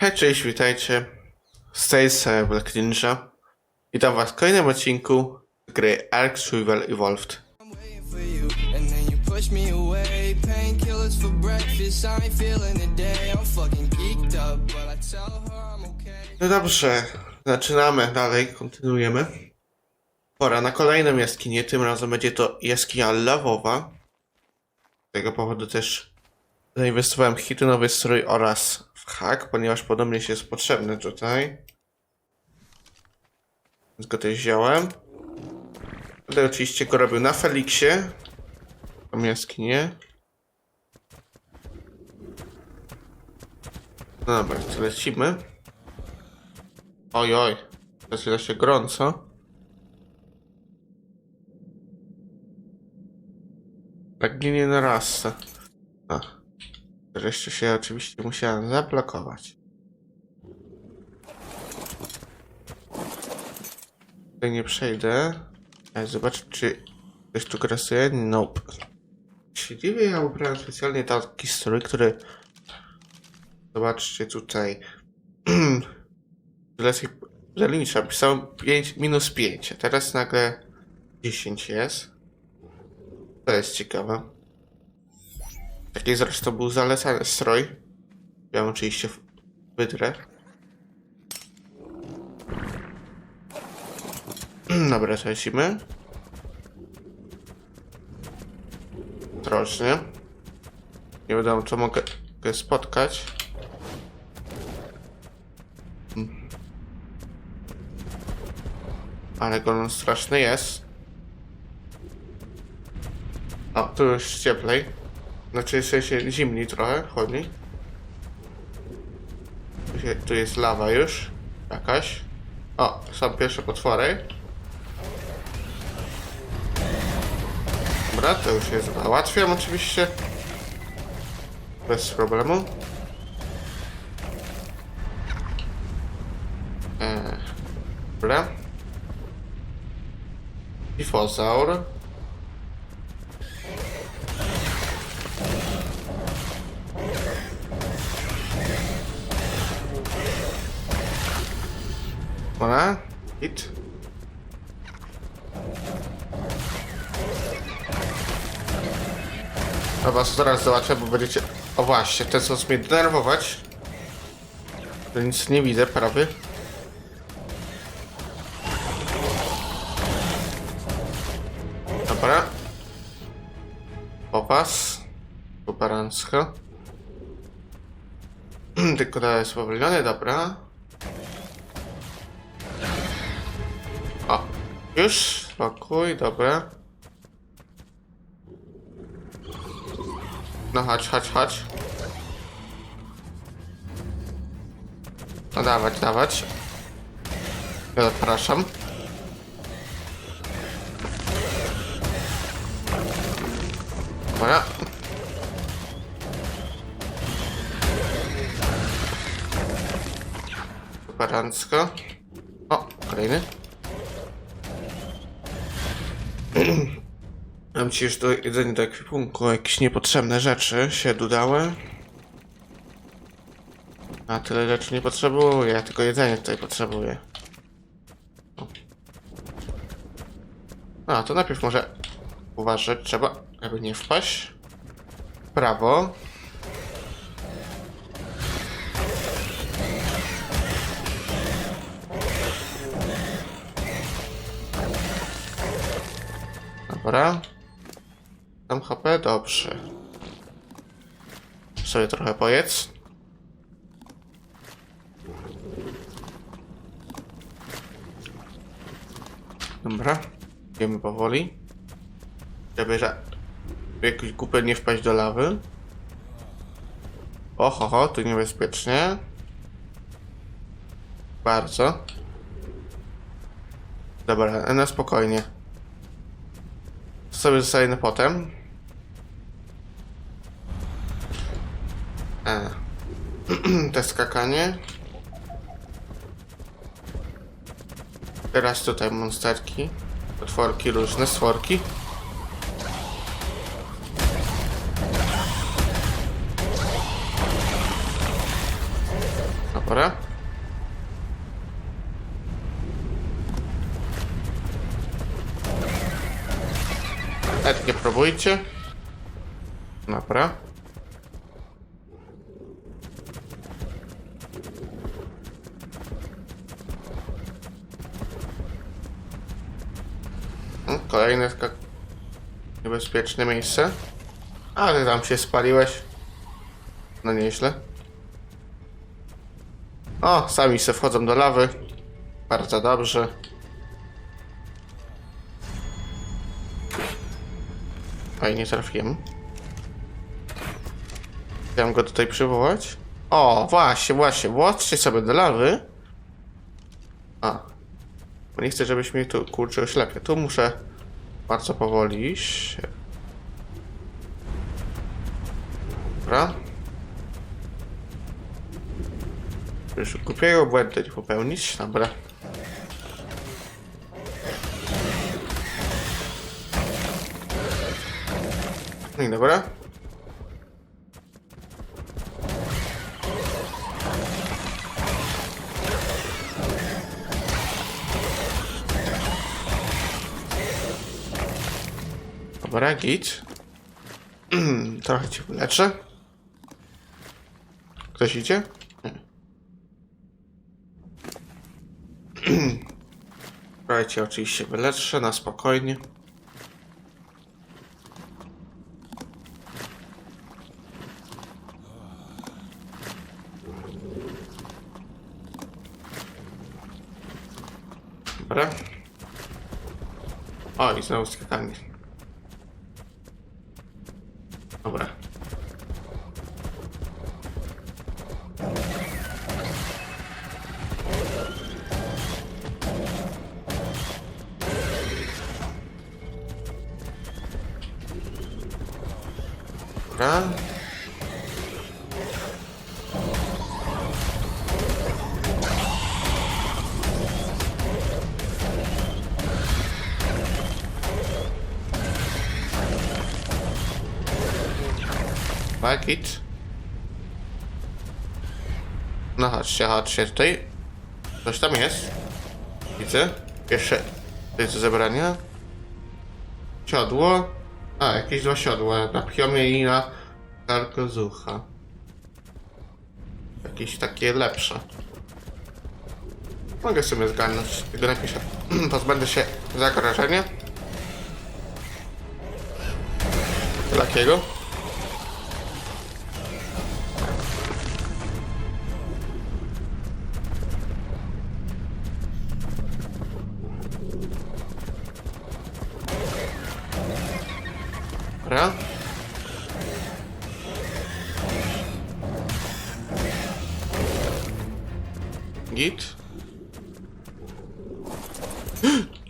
Hej, cześć, witajcie. Z tej strony Black Ninja. Witam was w kolejnym odcinku gry Ark Survival Evolved. No dobrze, zaczynamy dalej, kontynuujemy. Pora na kolejną jaskinię, tym razem będzie to jaskinia lawowa. Z tego powodu też zainwestowałem w hitunowy strój oraz hak, ponieważ podobnież jest potrzebny tutaj. Więc go też wziąłem. Będę oczywiście go robił na Felixie. Tą jaskinię. No dobra, to lecimy. Oj, oj, zaczyna się gorąco. Pragnienie narasta. A. Wreszcie się oczywiście musiałem zablokować. Tutaj nie przejdę. Ale zobaczę, czy ktoś tu grasuje. Nope. Się dziwię, ja ubrałem specjalnie taki strój, który... Zobaczcie tutaj. Tych zalicza. Pisałem 5, minus 5, a teraz nagle 10 jest. To jest ciekawe. Taki zresztą był zalecany strój. Ja oczywiście wydrę. Dobra, to lecimy. Ostrożnie. Nie wiadomo, co mogę spotkać. Ale golem straszny jest. O, tu już cieplej. Znaczy w sensie zimniej trochę, chłodniej. Tu, się, tu jest lawa już. Jakaś. O, są pierwsze potwory. Dobra, to już jest załatwiam oczywiście. Bez problemu. Eee, dobra. Difozaur. Dobra, hit. A was zaraz zobaczę, bo będziecie... O właśnie, ten co mnie denerwować. To nic nie widzę, prawy. Dobra. Opas. Poparancko. Tylko dalej spowolniony, dobra. Już spokój, dobra. No chodź, chodź, chodź. No dawać, dawać. Zapraszam. Dobra. Superancko. O, kolejny. Mam ci już do jedzenia do ekwipunku jakieś niepotrzebne rzeczy się dodały. A tyle rzeczy nie potrzebuję, ja tylko jedzenie tutaj potrzebuję. A, to najpierw może uważać, trzeba, aby nie wpaść. Prawo. Dobra. Tam HP, dobrze. Sobie trochę pojedz. Dobra. Idziemy powoli. Żeby w jakąś kupę nie wpaść do lawy. Oho, ho, tu niebezpiecznie. Bardzo. Dobra, na spokojnie sobie zostaje na potem. Te skakanie. Teraz tutaj monsterki. Potworki, różne stworki. Dobra. Nawet nie próbujcie. Dobra. Mm, Kolejne taka niebezpieczne miejsce. Ale tam się spaliłeś. No nieźle. O, sami se wchodzą do lawy. Bardzo dobrze. Fajnie trafiłem. Chciałem go tutaj przywołać. O, właśnie, właśnie. Włączcie sobie do lawy. A. Nie chcę, żebyś mnie tu kurczył ślepie. Tu muszę bardzo powoli iść. Dobra. Już głupiego błędu nie popełnić. Dobra. No i dobra. Dobra, git. Trochę cię wyleczę. Ktoś idzie? Cię oczywiście wyleczę na spokojnie. Dobra. O, i znowu skakanie. Pakiet. No chodźcie, chodźcie tutaj. Coś tam jest. Widzę. Jeszcze coś do zebrania. Siodło. A, jakieś dwa siodła. Na piomie i na karkozucha. Jakieś takie lepsze. Mogę sobie zgarnąć. Tylko najpierw się pozbędę się zagrożenia. Takiego.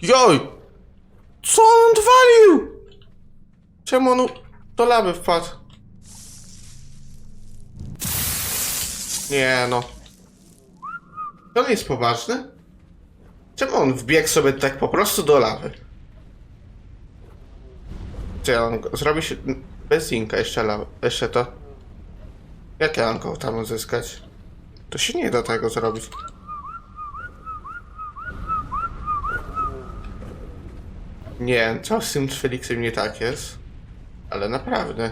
Joj! Co on odwalił? Czemu on do lawy wpadł? Nie no. To nie jest poważne? Czemu on wbiegł sobie tak po prostu do lawy? Czy on zrobi się bez inka jeszcze, la, jeszcze to? Jak ja mam go tam uzyskać? To się nie da tego zrobić. Nie, co z tym Felixem nie tak jest? Ale naprawdę.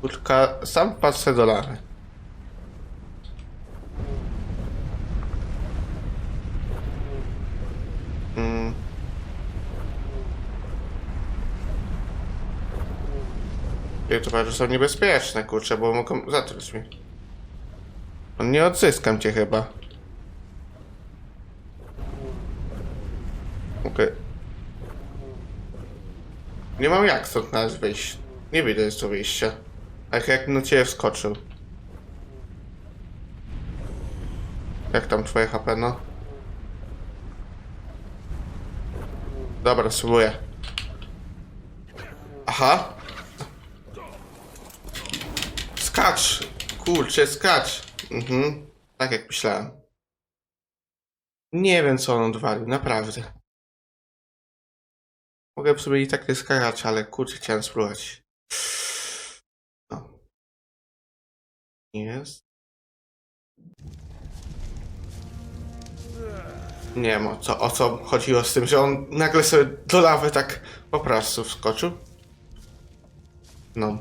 Kurka, sam patrzę do lary. Mm. Towary są niebezpieczne, kurczę, bo mogą zatruć mnie. On nie odzyskam cię chyba. Nie mam jak stąd nas wyjść. Nie widać tu wyjścia. Tak jak na ciebie wskoczył. Jak tam twoje HP, no? Dobra, spróbuję. Aha. Skacz! Kurczę, skacz! Mhm. Tak jak myślałem. Nie wiem, co on odwalił, naprawdę. Mogę sobie i tak nie skakać, ale kurczę, chciałem spróbować. No. Jest. Nie wiem o co, o co chodziło z tym, że on nagle sobie do lawy tak po prostu wskoczył. No.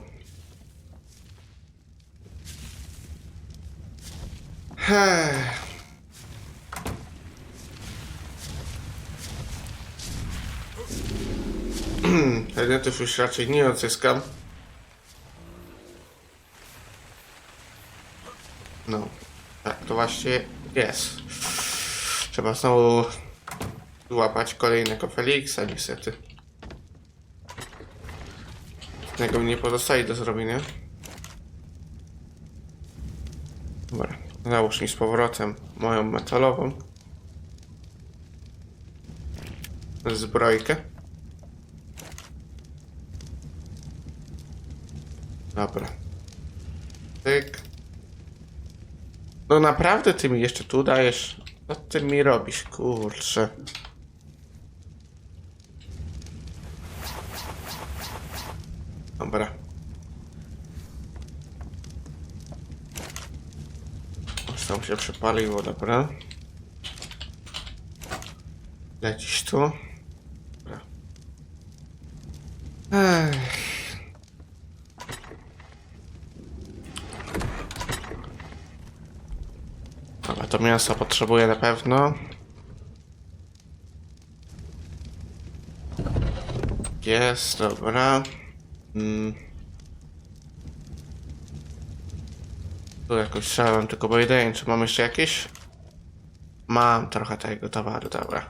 Ech. Predmiotów już raczej nie odzyskam. No, tak to właśnie jest. Trzeba znowu złapać kolejnego Feliksa, niestety. Tego mi nie pozostaje do zrobienia. Dobra, załóż mi z powrotem moją metalową zbrojkę. Dobra. Tyk. No naprawdę ty mi jeszcze tu dajesz? Co ty mi robisz, kurczę? Dobra. Już tam się przepaliło, dobra. Lecisz tu. Dobra. Ech. Dobra, to mięso potrzebuję na pewno. Jest, dobra. Mm. Tu jakoś strzelam, tylko pojedynczo. Mam jeszcze jakieś? Mam trochę tego towaru, dobra.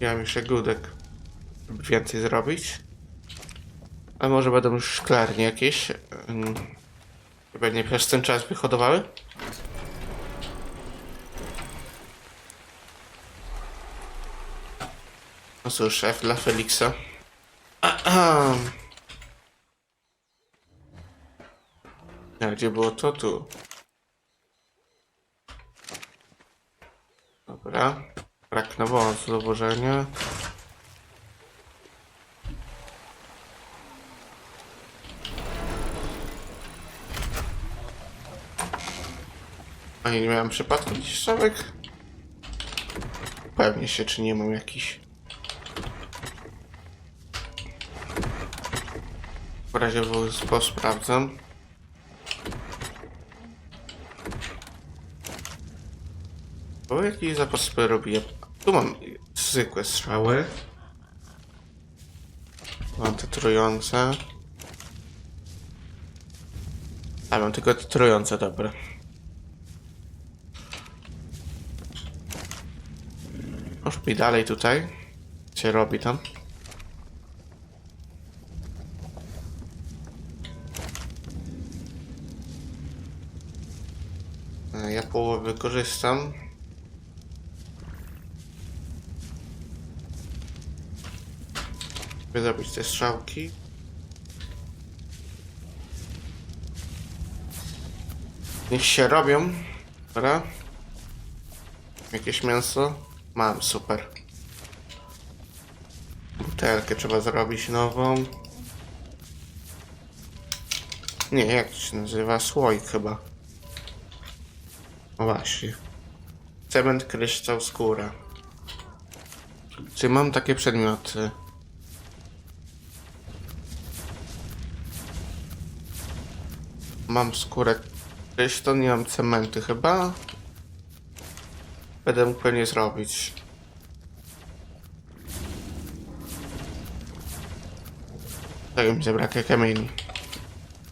Ja mam jeszcze gudek, żeby więcej zrobić. A może będą już szklarnie jakieś? Mm. Chyba nie przez ten czas wyhodowały? No cóż, szef dla Feliksa. A gdzie było to tu? Dobra. Brak nawozu do włożenia. A nie miałem przypadku jakichś strzałek? Pewnie się, czy nie mam jakiś. W razie w sprawdzam. Bo jakiś zapas robię. Tu mam zwykłe strzały. Mam te trujące. A mam tylko te trujące, dobra. Mi dalej tutaj. Się robi tam? E, Ja połowę wykorzystam. By zrobić te strzałki. Niech się robią. Dobra. Jakieś mięso. Mam, super. Butelkę trzeba zrobić nową. Nie, jak to się nazywa? Słoik chyba. No właśnie. Cement, kryształ, skóra. Czy mam takie przedmioty? Mam skórę kryształ, nie mam cementy chyba. Będę mógł pewnie zrobić. Tego mi zabraknie kamieni.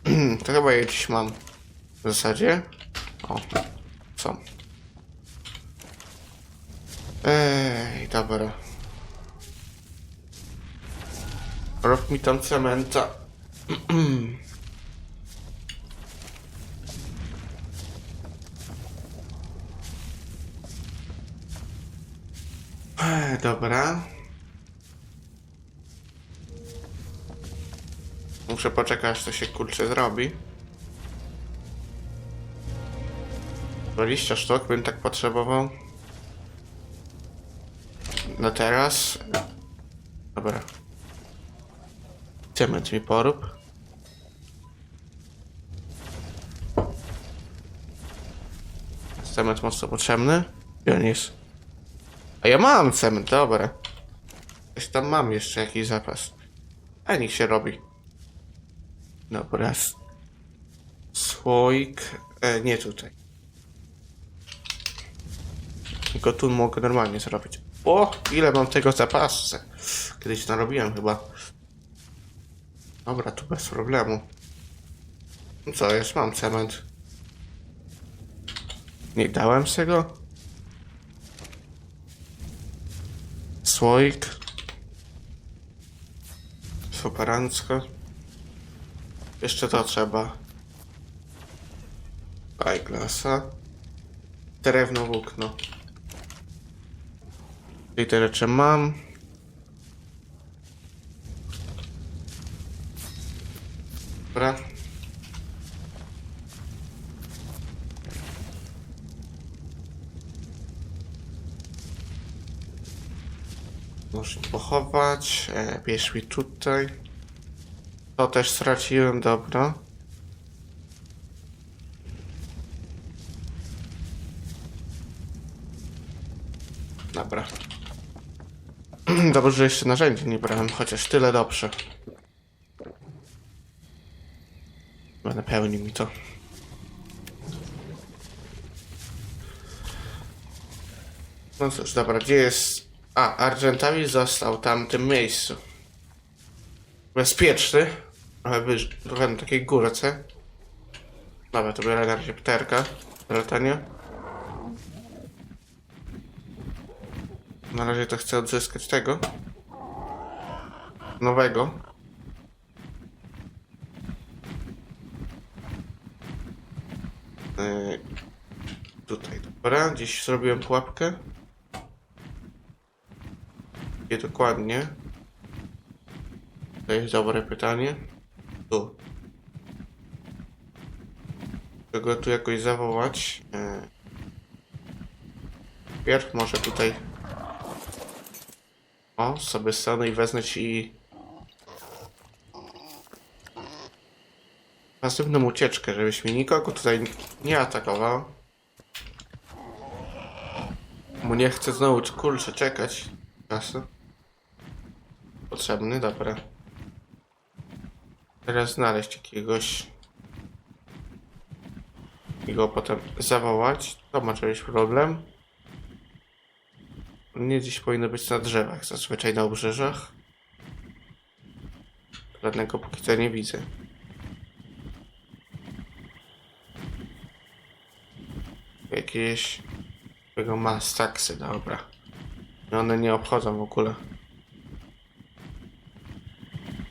to chyba je dziś mam. W zasadzie. O, są. Ej, dobra. Rób mi tam cementa. Ej, dobra. Muszę poczekać, aż to się kurczę zrobi. 20 sztuk bym tak potrzebował. No teraz. Dobra. Cement mi porób. cement mocno potrzebny. Gdzie on jest? A ja mam cement, dobra. Coś tam mam jeszcze jakiś zapas. A niech się robi. Dobra. Słoik. E, nie tutaj. Tylko tu mogę normalnie zrobić. O, ile mam tego zapasu. Kiedyś narobiłem chyba. Dobra, tu bez problemu. Co jest? Mam cement. Nie dałem z tego? Słoik. Superancko. Jeszcze to trzeba. Eyeglass'a. Drewno włókno. I te rzeczy mam. Dobra. Muszę pochować. E, bierz mi tutaj. To też straciłem, dobra. Dobra. Dobrze, że jeszcze narzędzi nie brałem, chociaż tyle dobrze. Będę pełni mi to. No cóż, dobra, gdzie jest... A, Argentawi został tam w tym miejscu. Bezpieczny. Trochę, wyż... trochę na takiej górce. Dobra, to biorę na razie pterka. do latania. Na razie to chcę odzyskać tego. Nowego. Yy, tutaj, dobra. Gdzieś zrobiłem pułapkę. Gdzie dokładnie? To jest dobre pytanie. Tu. Chcę go tu jakoś zawołać. Yy. Pierw może tutaj o, sobie stanę i wezmę ci... Następną ucieczkę, żebyś mi nikogo tutaj nie atakował. Mu nie chcę znowu, kurczę, czekać. Czasu. Potrzebny, dobra. Teraz znaleźć jakiegoś... I go potem zawołać. To może być problem. Nie dziś powinno być na drzewach, zazwyczaj na obrzeżach. Żadnego póki co nie widzę. Jakieś... Tego mastaksy, dobra. I One nie obchodzą w ogóle.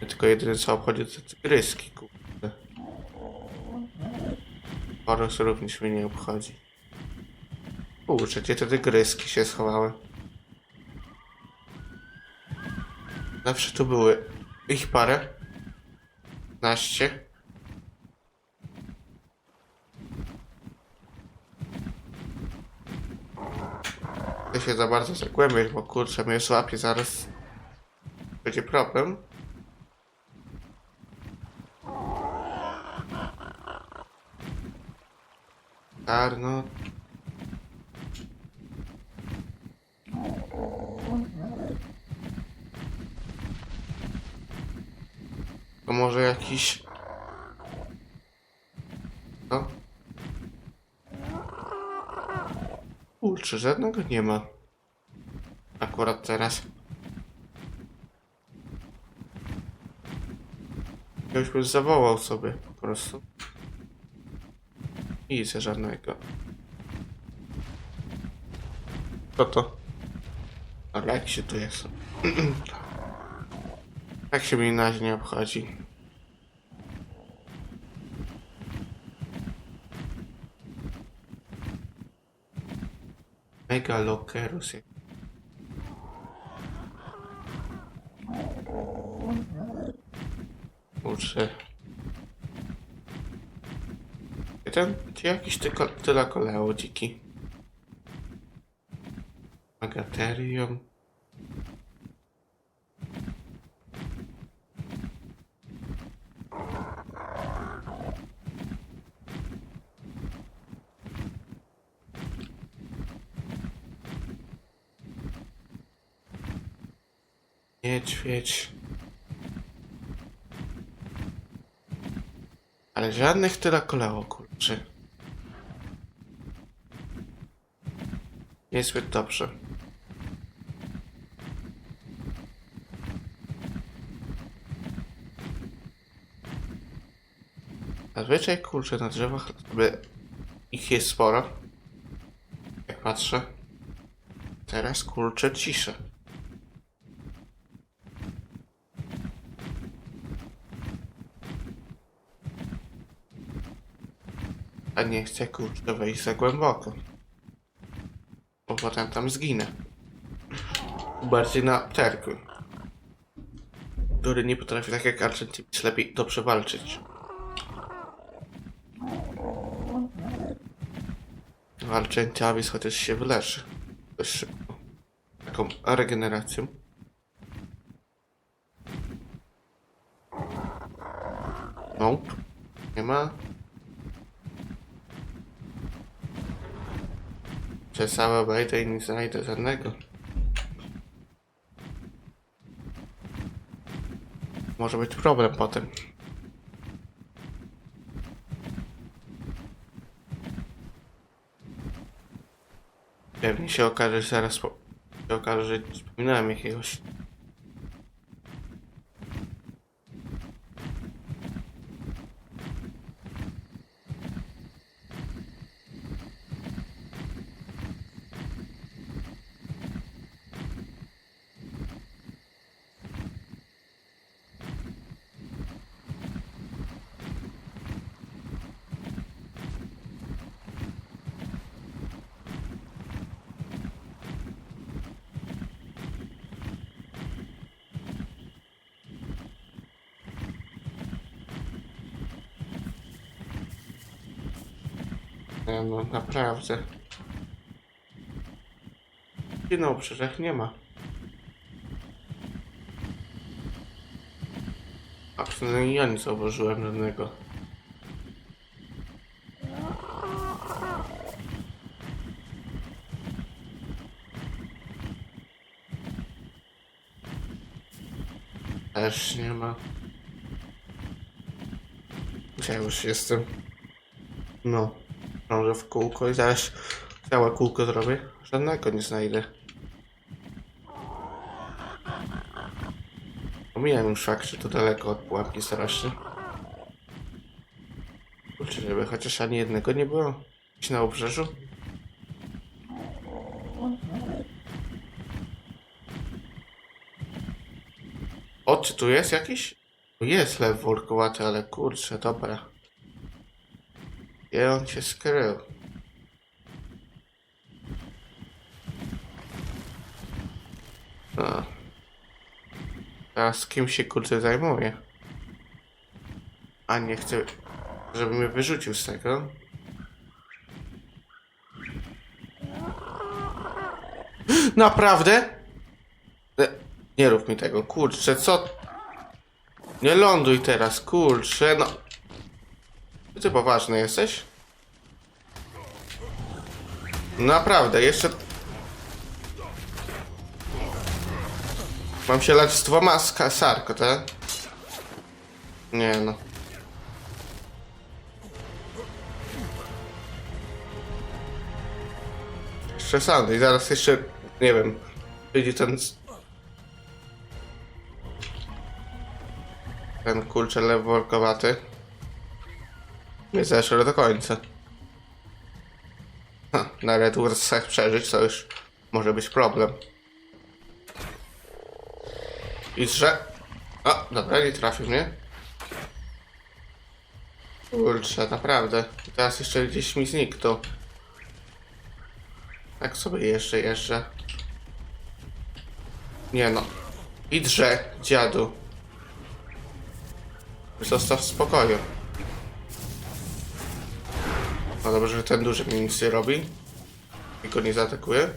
Mnie Tylko jedyne co obchodzi to tygryski, kurde. Horus również mnie nie obchodzi. Kurczę, gdzie te tygryski się schowały? Zawsze tu były ich parę. 15. Chcę się za bardzo zagłębiać, bo kurczę mnie złapie zaraz. Będzie problem. Czarno. To może jakiś... Co? Kurczę, żadnego nie ma. Akurat teraz. Ja już zawołał sobie po prostu. Widzę żadnego. Co to? Ale jak się tu jest? Tak się mnie na nie obchodzi. Megalokerus. jak- Kurczę. ten, czy jakiś tyrakoleo dziki? Agaterium. Niedźwiedź. Ale żadnych tyrakoleo, kurwa kurczę. Niezbyt dobrze. Zazwyczaj kurczę na drzewach sobie ich jest sporo. Jak patrzę. Teraz kurczę ciszę. A nie chcę kurczę wejść za głęboko. Bo potem tam zginę. Bardziej na pterku. Który nie potrafi tak jak Argentiniec lepiej dobrze walczyć. Argentiniec chociaż się wyleczy. Dość szybko. Taką regeneracją. Nope. Nie ma. Przez całe obejdę i nie znajdę żadnego. Może być problem potem. Pewnie się okaże, że zaraz po... się okaże, że wspominałem jakiegoś. Nie naprawdę. I no, przecież nie ma. A przynajmniej ja nie zauważyłem żadnego. Też nie ma. Ja już jestem. No. Krążę w kółko i zaraz całe kółko zrobię. Żadnego nie znajdę. Pomijam już fakt, że to daleko od pułapki strasznie. Kurczę, żeby chociaż ani jednego nie było. Gdzieś na obrzeżu. O, czy tu jest jakiś? Jest lew workowaty, ale kurczę, dobra. Gdzie on się skrył? A. Teraz kim się kurczę zajmuje? A nie chcę, żeby mnie wyrzucił z tego. Naprawdę? E, Nie rób mi tego, kurczę, co? Nie ląduj teraz, kurczę, no. Ty poważny jesteś? Naprawdę, jeszcze... Mam się lać z dwoma sarko, tak? Nie no. Jeszcze Sandy i zaraz jeszcze, nie wiem, przyjdzie ten... Ten kurczę leworkowaty. Nie zeszły do końca. Ha, na Red Warsach przeżyć to już może być problem. I że... O, dobra, nie trafił mnie. Kurczę, naprawdę. Teraz jeszcze gdzieś mi zniknął. Tak sobie jeszcze, jeszcze. Nie no. I drze, dziadu. Zostaw w spokoju. No dobrze, że ten duży mi nic nie robi. I go nie zaatakuje.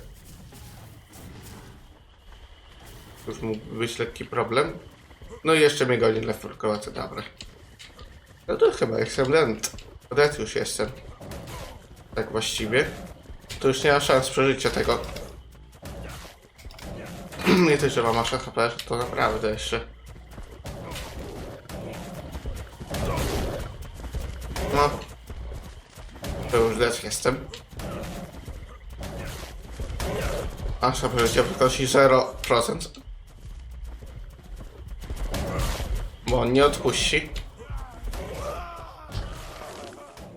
Już mógł być lekki problem. No i jeszcze mnie goni dla furkowacy, dobra. No to chyba jestem dent. Dent już jestem. Tak właściwie. To już nie ma szans przeżycia tego. Nie to, że ma masza HP, to naprawdę jeszcze. Też jestem. Nasza przeżycie wynosi 0%. Bo on nie odpuści.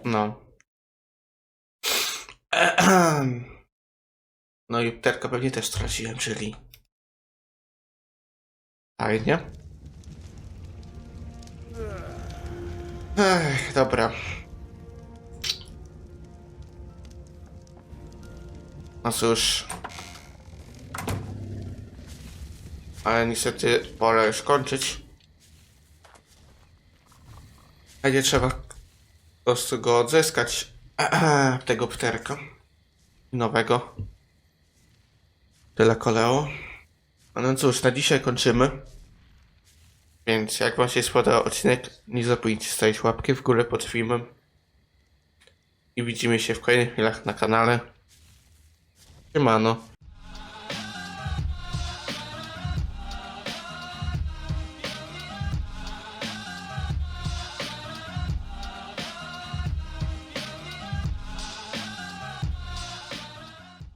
No. No i pterka pewnie też straciłem, czyli... Fajnie. Ech, dobra. No cóż. Ale niestety pora już kończyć. Będzie trzeba po prostu go odzyskać. Tego pterka. Nowego. Tyle koleo. No cóż, na dzisiaj kończymy. Więc jak wam się spodobał odcinek, nie zapomnijcie stawić łapki w górę pod filmem. I widzimy się w kolejnych chwilach na kanale. Siemano.